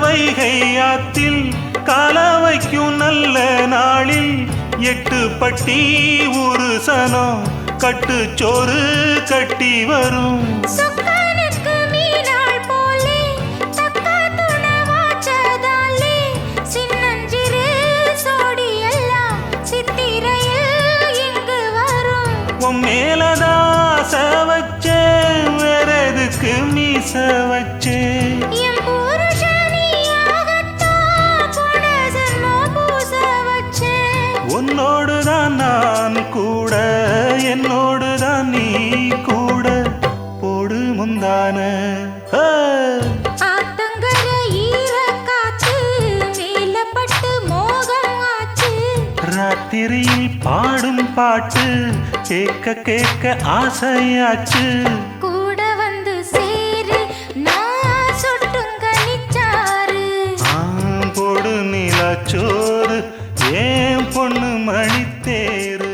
வைகை ஆத்தில் கால வைக்கும் நல்ல நாளில் எட்டு பட்டி ஒரு சனம் கட்டுச்சோறு கட்டி வரும். மேலதாச வச்சேன் வேற எதுக்கு மீச வச்சேன். உன்னோடு தான் நான் கூட என்னோடு தான் நீ கூட. போடு முந்தான. ராத்திரியில் பாடும் பாட்டு கேட்க கேட்க ஆசையாச்சு. மன்னித்தேரும்